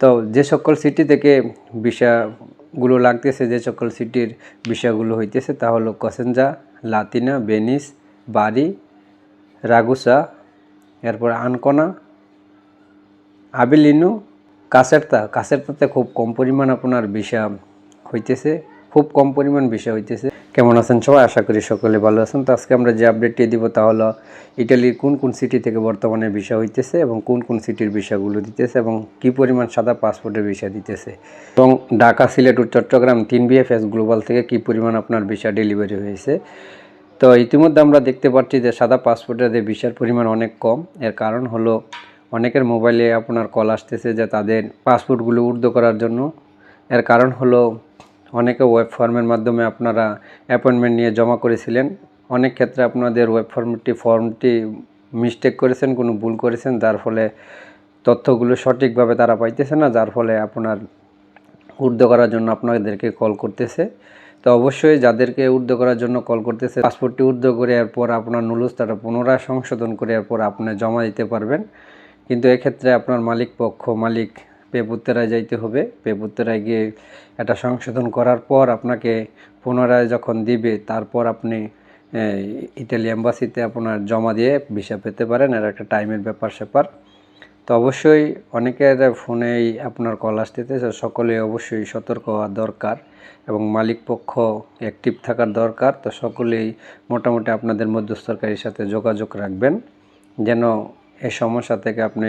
তো যে সকল সিটি থেকে ভিসাগুলো লাগতেছে, যে সকল সিটির ভিসাগুলো হইতেছে, তা হলো কসেঞ্জা লাতিনা, বেনিস, বারি, রাগুসা, এরপর আনকোনা, আবিলিনু, কাসেরতা। কাসেরতাতে খুব কম পরিমাণ আপনার ভিসা হইতেছে, খুব কম পরিমাণ ভিসা হইতেছে। কেমন আছেন সবাই? আশা করি সকলে ভালো আছেন। তো আজকে আমরা যে আপডেটটি দিব তা হলো ইটালির কোন কোন সিটি থেকে বর্তমানে ভিসা হইতেছে এবং কোন কোন সিটির ভিসাগুলো দিতেছে এবং কি পরিমাণ সাদা পাসপোর্টের ভিসা দিতেছে এবং ঢাকা, সিলেট ও চট্টগ্রাম তিন বিএফএস গ্লোবাল থেকে কি পরিমাণ আপনার ভিসা ডেলিভারি হয়েছে। তো ইতিমধ্যে আমরা দেখতে পাচ্ছি যে সাদা পাসপোর্টের যে ভিসার পরিমাণ অনেক কম। এর কারণ হলো অনেকের মোবাইলে আপনার কল আসতেছে যে তাদের পাসপোর্টগুলো উর্দু করার জন্য। এর কারণ হলো অনেকে ওয়েব ফর্মের মাধ্যমে আপনারা অ্যাপয়েন্টমেন্ট নিয়ে জমা করেছিলেন। অনেক ক্ষেত্রে আপনাদের ওয়েব ফর্মটি ফর্মটি মিস্টেক করেছেন, কোনো ভুল করেছেন, যার ফলে তথ্যগুলো সঠিকভাবে তারা পাইতেছে না, যার ফলে আপনার উর্দু করার জন্য আপনাদেরকে কল করতেছে। তো অবশ্যই যাদেরকে উর্দু করার জন্য কল করতেছে পাসপোর্টটি উর্দু করে এরপর আপনার নুলুস তারা পুনরায় সংশোধন করে এরপর আপনি জমা দিতে পারবেন। কিন্তু এক্ষেত্রে আপনার মালিক পক্ষ মালিক পেপুত্তরায় যাইতে হবে। পেপুত্তরায় গিয়ে এটা সংশোধন করার পর আপনাকে পুনরায় যখন দিবে, তারপর আপনি ইটালি এম্বাসিতে আপনার জমা দিয়ে ভিসা পেতে পারেন। এর একটা টাইমের ব্যাপার স্যাপার। তো অবশ্যই অনেকের ফোনেই আপনার কল আসতেছে সকলে অবশ্যই সতর্ক হওয়া দরকার এবং মালিক পক্ষ অ্যাক্টিভ থাকার দরকার। তো সকলেই মোটামুটি আপনাদের মধ্যস্থকারীর সাথে যোগাযোগ রাখবেন। যেন এই সমস্যা থেকে আপনি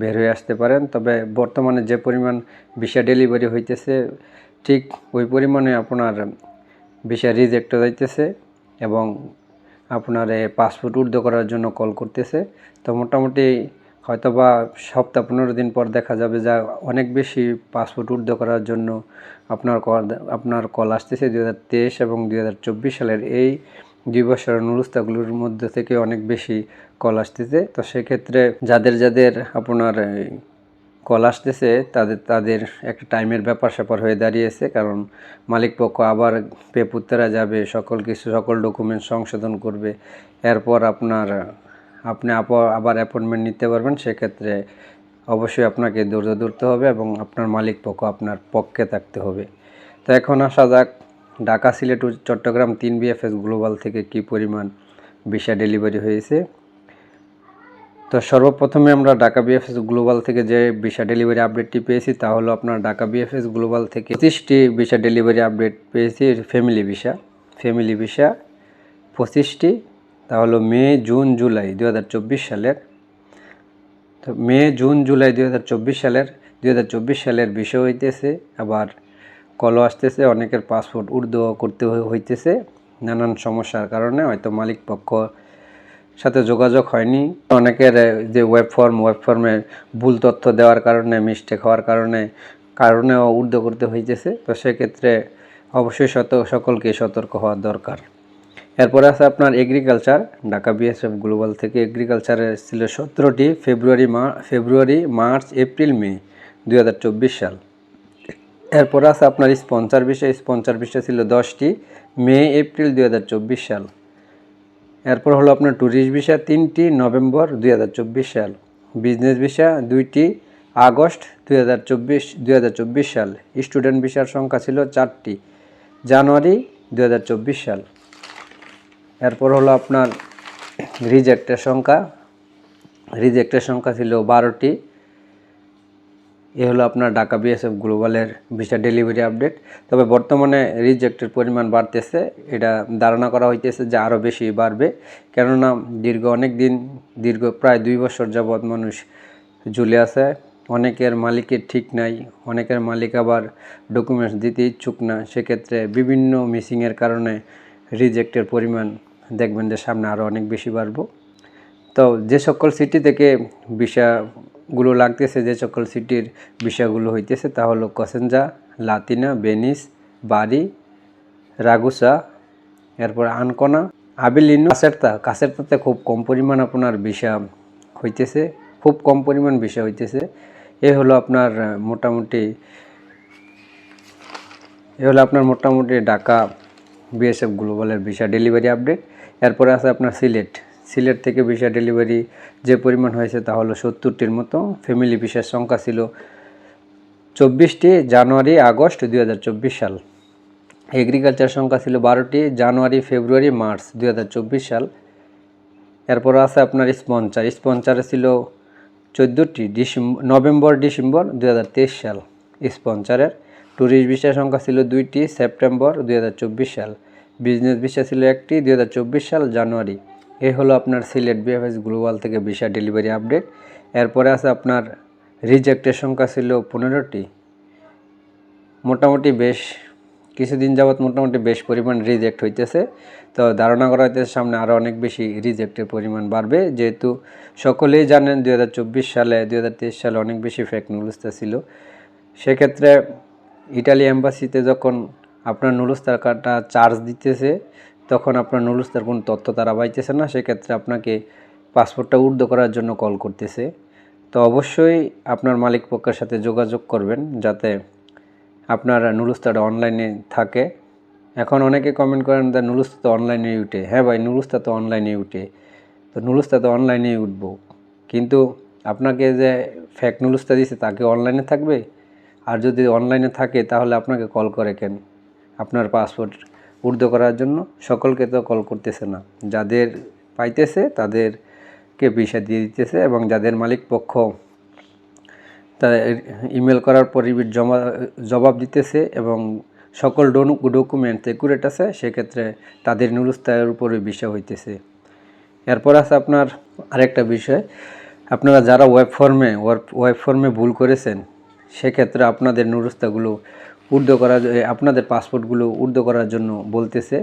বের হয়ে আসতে পারেন। তবে বর্তমানে যে পরিমাণ ভিসা ডেলিভারি হইতেছে, ঠিক ওই পরিমাণে আপনার ভিসা রিজেক্ট যাইতেছে এবং আপনার পাসপোর্ট উর্দু করার জন্য কল করতেছে। তো মোটামুটি হয়তো বা সপ্তাহ পনেরো দিন পর দেখা যাবে যা অনেক বেশি পাসপোর্ট উর্দু করার জন্য আপনার কল আপনার কল আসতেছে দু হাজার তেইশ এবং দু হাজার চব্বিশ সালের এই দুই বছরের নুরুস্তাগুলোর মধ্যে থেকে অনেক বেশি কল আসতেছে। তো সেক্ষেত্রে যাদের যাদের আপনার কল আসতেছে, তাদের তাদের একটা টাইমের ব্যাপার স্যাপার হয়ে দাঁড়িয়েছে। কারণ মালিক পক্ষ আবার পেপুত্তরা যাবে, সকল কিছু, সকল ডকুমেন্ট সংশোধন করবে। এরপর আপনার, আপনি আপ- আবার অ্যাপয়েন্টমেন্ট নিতে পারবেন। সেক্ষেত্রে অবশ্যই আপনাকে ধৈর্য ধরতে হবে এবং আপনার মালিক পক্ষ আপনার পক্ষে থাকতে হবে। তো এখন আসা যাক, ঢাকা, সিলেট চট্টগ্রাম তিন বিএফএস গ্লোবাল থেকে কি পরিমাণ ভিসা ডেলিভারি হয়েছে। তো সর্বপ্রথমে আমরা ঢাকা বিএফএস গ্লোবাল থেকে যে ভিসা ডেলিভারি আপডেটটি পেয়েছি, তা হলো আপনার ঢাকা বিএফএস গ্লোবাল থেকে পঁচিশটি ভিসা ডেলিভারি আপডেট পেয়েছি ফ্যামিলি ভিসা ফ্যামিলি ভিসা পঁচিশটি, তা হলো মে, জুন, জুলাই দু হাজার চব্বিশ সালের। তো মে, জুন, জুলাই দু হাজার চব্বিশ সালের দু হাজার চব্বিশ সালের বিষয় হইতেছে, আবার কলও আসতেছে, অনেকের পাসপোর্ট উর্দু করতে হইতেছে, নানান সমস্যার কারণে হয়তো মালিক পক্ষ সাথে যোগাযোগ হয়নি। অনেকের যে ওয়েব ফর্ম ওয়েব ফর্মে ভুল তথ্য দেওয়ার কারণে মিস্টেক হওয়ার কারণে, কারণেও উর্দু করতে হইতেছে। তো সেক্ষেত্রে অবশ্যই সত, সকলকে সতর্ক হওয়া দরকার। এরপরে আছে আপনার এগ্রিকালচার ঢাকা বিএসএফ গ্লোবাল থেকে এগ্রিকালচারে ছিল সতেরোটি ফেব্রুয়ারি মা ফেব্রুয়ারি মার্চ এপ্রিল মে দু হাজার চব্বিশ সাল। এরপর আছে আপনার স্পন্সার বিষয় স্পন্সার বিষয় ছিল দশটি মে এপ্রিল দু হাজার চব্বিশ সাল। এরপর হলো আপনার ট্যুরিস্ট ভিসা তিনটি, নভেম্বর দুই হাজার চব্বিশ সাল। বিজনেস ভিসা দুইটি, আগস্ট দুই হাজার সাল। স্টুডেন্ট ভিসার সংখ্যা ছিল চারটি, জানুয়ারি দু হাজার চব্বিশ সাল। এরপর হলো আপনার রিজেক্টের সংখ্যা। রিজেক্টের সংখ্যা ছিল বারোটি এ হলো আপনার ঢাকা বিএসএফ গ্লোবালের ভিসা ডেলিভারি আপডেট। তবে বর্তমানে রিজেক্টের পরিমাণ বাড়তেছে, এটা ধারণা করা হইতেছে যে আরও বেশি বাড়বে। কেননা দীর্ঘ অনেক দিন, দীর্ঘ প্রায় দুই বছর যাবৎ মানুষ ঝুলে আছে। অনেকের মালিকের ঠিক নাই, অনেকের মালিক আবার ডকুমেন্টস দিতে ইচ্ছুক না। সেক্ষেত্রে বিভিন্ন মিসিংয়ের কারণে রিজেক্টের পরিমাণ দেখবেন যে সামনে আরও অনেক বেশি বাড়বো। তো যে সকল সিটি থেকে ভিসাগুলো লাগতেছে, যে সকল সিটির বিষয়গুলো হইতেছে, তা হলো কসেঞ্জা লাতিনা, বেনিস, বারি, রাগুসা, এরপর আনকোনা, আবিলিনো, কাসেরতা। কাসেরতাতে খুব কম পরিমাণ আপনার ভিসা হইতেছে, খুব কম পরিমাণ ভিসা হইতেছে। এ হলো আপনার মোটামুটি, এ হলো আপনার মোটামুটি ঢাকা বিএসএফ গ্লোবালের ভিসা ডেলিভারি আপডেট এরপরে আছে আপনার সিলেট। সিলেট থেকে ভিসা ডেলিভারি যে পরিমাণ হয়েছে তা হলো সত্তরটির মতো। ফ্যামিলি ভিসার সংখ্যা ছিল চব্বিশটি জানুয়ারি, আগস্ট দুই হাজার চব্বিশ সাল। এগ্রিকালচার সংখ্যা ছিল বারোটি জানুয়ারি, ফেব্রুয়ারি, মার্চ দুই হাজার চব্বিশ সাল। এরপর আছে আপনার স্পন্সার স্পন্সারে ছিল চোদ্দোটি ডিসেম্বর নভেম্বর, ডিসেম্বর দুই হাজার তেইশ সাল। স্পন্সারের ট্যুরিস্ট ভিসার সংখ্যা ছিল দুইটি, সেপ্টেম্বর দুই হাজার চব্বিশ সাল। বিজনেস ভিসা ছিল একটি দুই হাজার চব্বিশ সাল, জানুয়ারি। এই হলো আপনার সিলেট বিএফএস গ্লোবাল থেকে ভিসা ডেলিভারি আপডেট। এরপরে আছে আপনার রিজেক্টের সংখ্যা ছিল পনেরোটি। মোটামুটি বেশ, কিছুদিন যাবৎ মোটামুটি বেশ পরিমাণ রিজেক্ট হইতেছে। তো ধারণা করা হইতেছে সামনে আরও অনেক বেশি রিজেক্টের পরিমাণ বাড়বে। যেহেতু সকলেই জানেন দু হাজার চব্বিশ সালে দু হাজার তেইশ সালে অনেক বেশি ফেক নিউজটা ছিল। সেক্ষেত্রে ইটালি এম্বাসিতে যখন আপনার নুলুস্তার কার্ডটা চার্জ দিতেছে তখন আপনার নুলুস্তার কোনো তথ্য তারা পাইতেছে না, সেক্ষেত্রে আপনাকে পাসপোর্টটা উর্ধ করার জন্য কল করতেছে। তো অবশ্যই আপনার মালিক পক্ষের সাথে যোগাযোগ করবেন যাতে আপনার নুলুস্তাটা অনলাইনে থাকে। এখন অনেকে কমেন্ট করেন দা নুলুস্তা তো অনলাইনে উঠে। হ্যাঁ ভাই নুলুস্তা তো অনলাইনে উঠে। তো নুলুস্তা তো অনলাইনেই উঠব। কিন্তু আপনাকে যে ফ্যাক নুলুস্তা দিছে তাকে অনলাইনে থাকবে? আর যদি অনলাইনে থাকে তাহলে আপনাকে কল করে কেন? আপনার পাসপোর্ট উর্ধ করার জন্য সকলকে তো কল করতেছে না। যাদের পাইতেছে তাদেরকে ভিসা দিয়ে দিতেছে এবং যাদের মালিক পক্ষ তা ইমেল করার পরই জমা, জবাব দিতেছে এবং সকল ডকুমেন্ট একুরেট আছে, সেক্ষেত্রে তাদের নুরুস্তায়ের উপরে বিষয় হইতেছে। এরপর আছে আপনার আরেকটা বিষয়। আপনারা যারা ওয়েব ফর্মে ওয়েব ফর্মে ভুল করেছেন, সেক্ষেত্রে আপনাদের নুরুস্তাগুলো উর্ধ করার আপনাদের পাসপোর্টগুলো উর্ধ করার জন্য বলতেছে।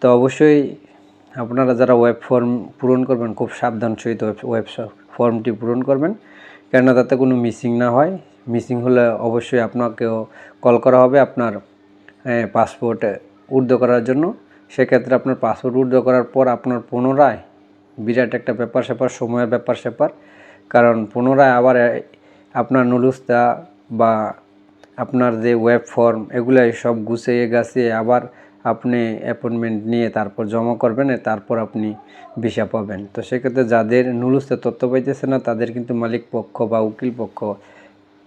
তো অবশ্যই আপনারা যারা ওয়েব ফর্ম পূরণ করবেন, খুব সাবধান সহিত ওয়েব ফর্মটি পূরণ করবেন। কেননা তাতে কোনো মিসিং না হয়। মিসিং হলে অবশ্যই আপনাকেও কল করা হবে আপনার পাসপোর্ট উর্ধ করার জন্য। সেক্ষেত্রে আপনার পাসপোর্ট উর্ধ করার পর আপনার পুনরায়, বিরাট একটা ব্যাপার স্যাপার, সময়ের ব্যাপার স্যাপার। কারণ পুনরায় আবার আপনার নুলুস্তা বা আপনার যে ওয়েব ফর্ম এগুলো সব গুছিয়ে গাছিয়ে আবার আপনি অ্যাপয়েন্টমেন্ট নিয়ে তারপর জমা করবেন তারপর আপনি ভিসা পাবেন। তো সেক্ষেত্রে যাদের নুলুস্তে তথ্য পাইতেছে না, তাদের কিন্তু মালিক পক্ষ বা উকিল পক্ষ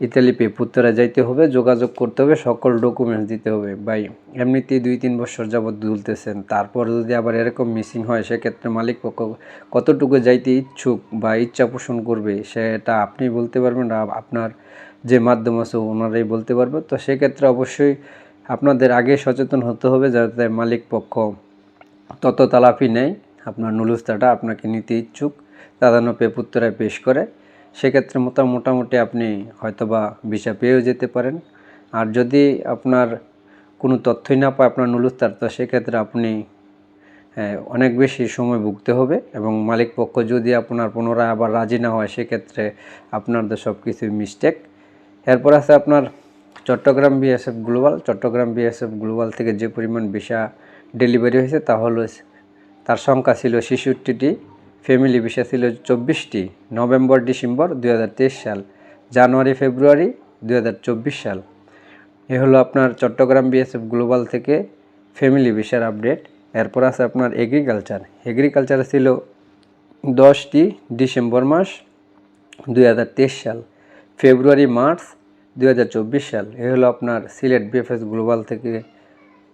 ইতালি পেপুত্তরা যাইতে হবে, যোগাযোগ করতে হবে, সকল ডকুমেন্টস দিতে হবে। ভাই, এমনিতেই দুই তিন বছর যাবৎ দুলতেছেন, তারপর যদি আবার এরকম মিসিং হয়, সেক্ষেত্রে মালিক পক্ষ কতটুকু যাইতে ইচ্ছুক বা ইচ্ছা পোষণ করবে, সেটা আপনি বলতে পারবেন আপনার যে মাধ্যম আছে ওনারাই বলতে পারবে। তো সেক্ষেত্রে অবশ্যই আপনাদের আগে সচেতন হতে হবে যাতে মালিক পক্ষ তত তালাফি নেয়। আপনার নুলুস্তাটা আপনাকে নিতে ইচ্ছুক তাদান্য পেপুত্তরায় পেশ করে। সেক্ষেত্রে মোটা, মোটামুটি আপনি হয়তোবা ভিসা পেয়েও যেতে পারেন। আর যদি আপনার কোনো তথ্যই না পায় আপনার নুলুস্তার, তো সেক্ষেত্রে আপনি অনেক বেশি সময় ভুগতে হবে এবং মালিক পক্ষ যদি আপনার পুনরায় আবার রাজি না হয়, সেক্ষেত্রে আপনাদের সব কিছুই মিস্টেক এরপর আছে আপনার Chittagong BSF global Chittagong BSF global থেকে যে পরিমাণ ভিসা ডেলিভারি হয়েছে তা হলো তার সংখ্যা ছিল ছেষট্টিটি ফ্যামিলি ভিসা ছিল চব্বিশটি, নভেম্বর, ডিসেম্বর দু হাজার তেইশ সাল, জানুয়ারি, ফেব্রুয়ারি দু হাজার চব্বিশ সাল। এ হলো আপনার চট্টগ্রাম বিএসএফ গ্লোবাল থেকে ফ্যামিলি ভিসার আপডেট এরপর আছে আপনার এগ্রিকালচার এগ্রিকালচার ছিল দশটি ডিসেম্বর মাস দুই হাজার তেইশ সাল। ফেব্রুয়ারি, মার্চ দু হাজার চব্বিশ সাল। এ হলো আপনার সিলেট বিএফএস গ্লোবাল থেকে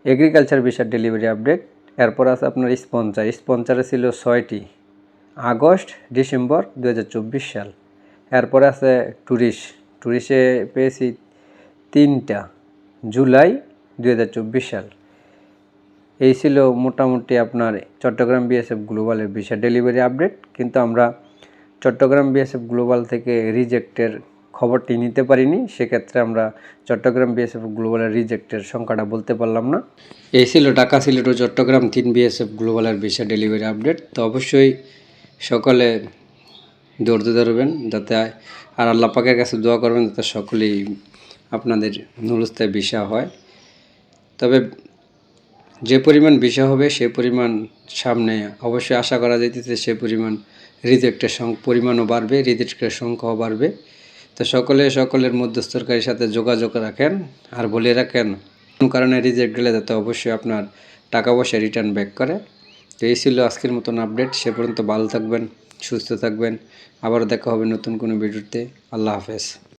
এগ্রিকালচার ভিসার ডেলিভারি আপডেট এরপর আছে আপনার স্পন্সার স্পন্সারে ছিল ছয়টি। আগস্ট, ডিসেম্বর দু হাজার চব্বিশ সাল। এরপর আছে ট্যুরিস্ট ট্যুরিস্টে পেয়েছি তিনটা। জুলাই দু হাজার চব্বিশ সাল। এই ছিল মোটামুটি আপনার চট্টগ্রাম বিএসএফ গ্লোবালের ভিসা ডেলিভারি আপডেট কিন্তু আমরা চট্টগ্রাম বিএসএফ গ্লোবাল থেকে রিজেক্টের খবরটি নিতে পারিনি, সেক্ষেত্রে আমরা চট্টগ্রাম বিএসএফ গ্লোবালের রিজেক্টের সংখ্যাটা বলতে পারলাম না। এই ছিল ঢাকা সিলেট ও চট্টগ্রাম তিন বিএসএফ গ্লোবালের ভিসা ডেলিভারি আপডেট তো অবশ্যই সকলে দৌড়তে ধরবেন, যাতে আর আল্লাহ পাকের কাছে দোয়া করবেন যাতে সকলেই আপনাদের নুরস্তায় ভিসা হয়। তবে যে পরিমাণ ভিসা হবে, সে পরিমাণ সামনে অবশ্যই আশা করা যাইতেছে সে পরিমাণ রিজেক্টের পরিমাণও বাড়বে রিজেক্টের সংখ্যাও বাড়বে। তো সকলে সকলের মধ্যস্থকারীর সাথে যোগাযোগ রাখেন আর বলে রাখেন, কোনো কারণে রিজেক্ট গেলে যাতে অবশ্যই আপনার টাকা পয়সা রিটার্ন ব্যাক করে। তো এই ছিল আজকের মতন আপডেট সে পর্যন্ত ভালো থাকবেন, সুস্থ থাকবেন। আবার দেখা হবে নতুন কোনো ভিডিওতে। আল্লাহ হাফেজ।